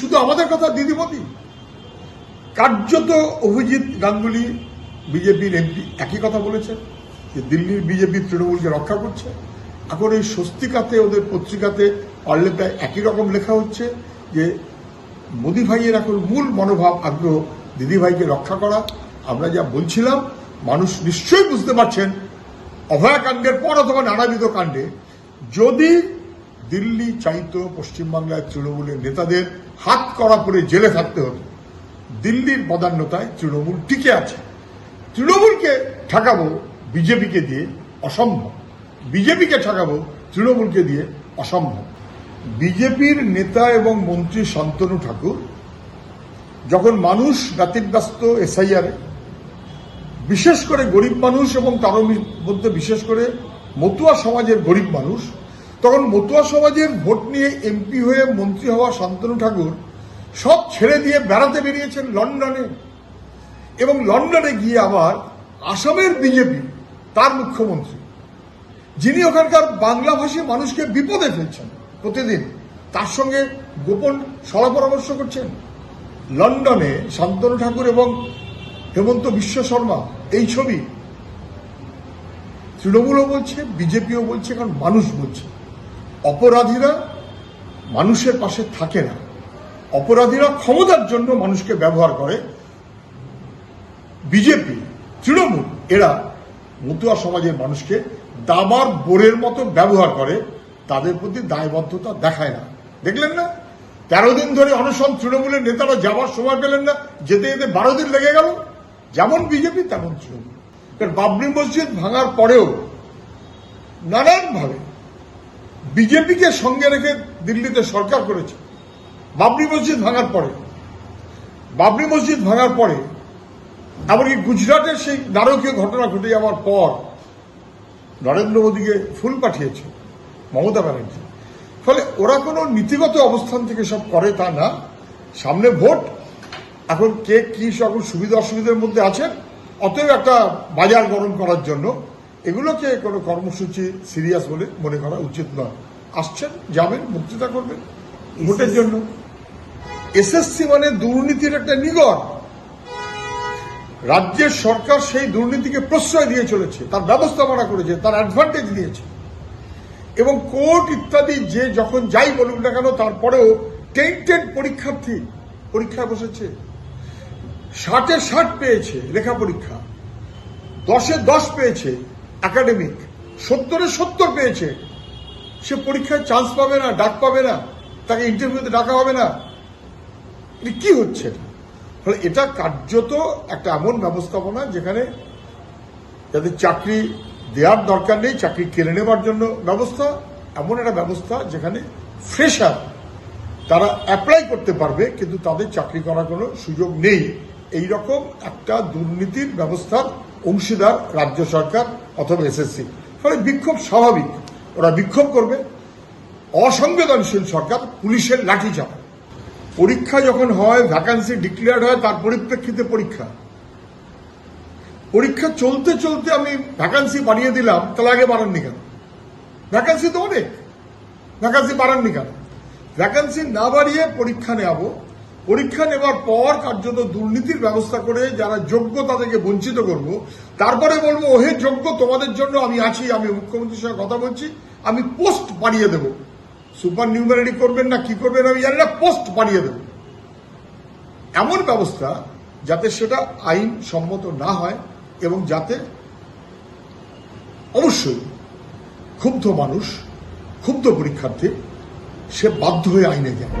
শুধু আমাদের কথা দিদিমতি কার্যত অভিজিৎ গাঙ্গুলি বিজেপির এমপি, একই কথা বলেছেন যে দিল্লির বিজেপি তৃণমূলকে রক্ষা করছে। এখন এই স্বস্তিকাতে, ওদের পত্রিকাতে পারলে প্রায় একই রকম লেখা হচ্ছে যে মোদি ভাইয়ের এখন মূল মনোভাব, আগ্রহ দিদিভাইকে রক্ষা করা। আমরা যা বলছিলাম, মানুষ নিশ্চয়ই বুঝতে পারছেন, অভয়াকাণ্ডের পর অথবা নানাবিধ কাণ্ডে, যদি দিল্লি চাইতো পশ্চিমবাংলায় তৃণমূলের নেতাদের হাত করা পরে জেলে থাকতে হতো। দিল্লির পদান্নতায় তৃণমূল টিকে আছে। তৃণমূলকে ঠেকাবো বিজেপিকে দিয়ে অসম্ভব। বিজেপিকে ঠেকাবো তৃণমূলকে দিয়ে অসম্ভব। বিজেপির নেতা এবং মন্ত্রী শান্তনু ঠাকুর যখন মানুষ ব্যতিব্যস্ত এসআইআরে, বিশেষ করে গরিব মানুষ এবং তার মধ্যে বিশেষ করে মতুয়া সমাজের গরিব মানুষ তখন মতুয়া সমাজের ভোট নিয়ে এমপি হয়ে মন্ত্রী হওয়া শান্তনু ঠাকুর সব ছেড়ে দিয়ে বেড়াতে বেরিয়েছেন লন্ডনে। এবং লন্ডনে গিয়ে আবার আসামের বিজেপি, তার মুখ্যমন্ত্রী, যিনি ওখানকার বাংলাভাষী মানুষকে বিপদে ফেলছেন প্রতিদিন, তার সঙ্গে গোপন সলা পরামর্শ করছেন। লন্ডনে শান্তনু ঠাকুর এবং হেমন্ত বিশ্ব শর্মা, এই ছবি তৃণমূলও বলছে, বিজেপিও বলছে, কারণ মানুষ বলছে। অপরাধীরা মানুষের পাশে থাকে না। অপরাধীরা ক্ষমতার জন্য মানুষকে ব্যবহার করে। বিজেপি, তৃণমূল, এরা মতুয়া সমাজের মানুষকে দাবার বোরের মতো ব্যবহার করে। তাদের প্রতি দায়বদ্ধতা দেখায় না। দেখলেন না? তেরো দিন ধরে অনশন, তৃণমূলের নেতারা যাবার সময় পেলেন না। যেতে যেতে বারো দিন লেগে গেল। যেমন বিজেপি, তেমন তৃণমূল। বাবরি মসজিদ ভাঙার পরেও নানানভাবে বিজেপিকে সঙ্গে রেখে দিল্লিতে সরকার করেছে। বাবরি মসজিদ ভাঙার পরে। বাবরি মসজিদ ভাঙার পরে, এমনকি গুজরাটের সেই নারকীয় ঘটনা ঘটে যাওয়ার পর, নরেন্দ্র মোদীকে ফুল পাঠিয়েছে মমতা ব্যানার্জি। ফলে ওরা কোনো নীতিগত অবস্থান থেকে সব করে তা না। সামনে ভোট, এখন কে কি সকল সুবিধা অসুবিধার মধ্যে আছেন, অতএব একটা বাজার গরম করার জন্য এগুলোকে কোনো কর্মসূচি সিরিয়াস বলে মনে করা উচিত নয়। আসছেন যাবেন বক্তৃতা করবেন ভোটের জন্য। এসএসসি মানে দুর্নীতির একটা নিগড়। রাজ্যের সরকার সেই দুর্নীতিকে প্রশ্রয় দিয়ে চলেছে তার ব্যবস্থাপনা করেছে তার অ্যাডভান্টেজ দিয়েছে। এবং কোর্ট ইত্যাদি যে যখন যাই বলুক না কেন তারপরেও টেন্টেড পরীক্ষার্থী পরীক্ষায় বসেছে। ষাটে ষাট পেয়েছে লেখা পরীক্ষা দশে দশ পেয়েছে। একাডেমিক সত্তরে সত্তর পেয়েছে। সে পরীক্ষায় চান্স পাবে না, ডাক পাবে না, তাকে ইন্টারভিউতে ডাকা হবে না। কি হচ্ছে? ফলে এটা কার্যত একটা এমন ব্যবস্থাপনা যেখানে যাদের চাকরি দেওয়ার দরকার নেই, চাকরি কেড়ে নেবার জন্য ব্যবস্থা, এমন একটা ব্যবস্থা যেখানে ফ্রেশার তারা অ্যাপ্লাই করতে পারবে, কিন্তু তাদের চাকরি করার কোনো সুযোগ নেই। এই রকম একটা দুর্নীতির ব্যবস্থার অংশীদার রাজ্য সরকার অথবা এসএসসি। ফলে বিক্ষোভ স্বাভাবিক। ওরা বিক্ষোভ করবে। অসংবেদনশীল সরকার পুলিশের লাঠি চাপে। পরীক্ষা যখন হয় ভ্যাকান্সি ডিক্লেয়ার হয়, তার পরিপ্রেক্ষিতে পরীক্ষা। পরীক্ষা চলতে চলতে আমি ভ্যাকান্সি বাড়িয়ে দিলাম, তাহলে আগে বাড়াননি কেন? ভ্যাকান্সি তো অনেক। ভ্যাকান্সি বাড়াননি কেন? ভ্যাকান্সি না বাড়িয়ে পরীক্ষা নেওয়াবো পরীক্ষা নেবার পর কার্যত দুর্নীতির ব্যবস্থা করে যারা যোগ্য তাদেরকে বঞ্চিত করব। তারপরে বলব, ওহে যোগ্য, তোমাদের জন্য আমি আছি, আমি মুখ্যমন্ত্রীর সঙ্গে কথা বলছি, আমি পোস্ট বাড়িয়ে দেব। সুপার নিউমারি করবেন না, কি করবেন আমি জানি না, পোস্ট বাড়িয়ে দেব। এমন ব্যবস্থা যাতে সেটা আইন সম্মত না হয় এবং যাতে অবশ্যই ক্ষুব্ধ মানুষ, ক্ষুব্ধ পরীক্ষার্থী সে বাধ্য হয়ে আইনে যায়।